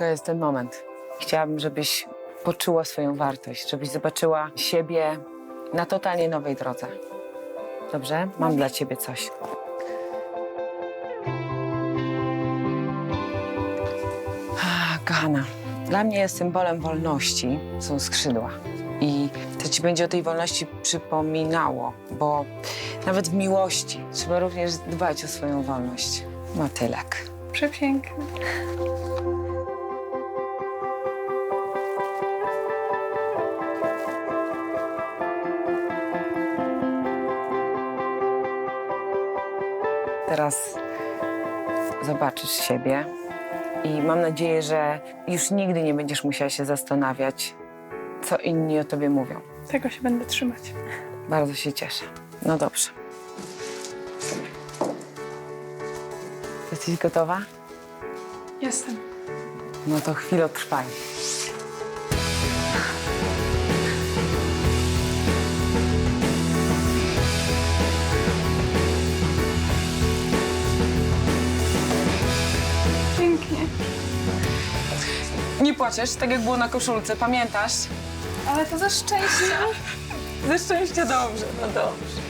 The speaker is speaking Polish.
To jest ten moment. Chciałabym, żebyś poczuła swoją wartość, żebyś zobaczyła siebie na totalnie nowej drodze. Dobrze? Mam dla ciebie coś. Ah, Kochana, dla mnie symbolem wolności są skrzydła. I to ci będzie o tej wolności przypominało, bo nawet w miłości trzeba również dbać o swoją wolność. Motylek. Przepiękny. Teraz zobaczysz siebie i mam nadzieję, że już nigdy nie będziesz musiała się zastanawiać, co inni o tobie mówią. Tego się będę trzymać. Bardzo się cieszę. No dobrze. Jesteś gotowa? Jestem. No to chwilę trwaj. Nie płaczesz, tak jak było na koszulce, pamiętasz? Ale to ze szczęścia. Ze szczęścia dobrze, no dobrze.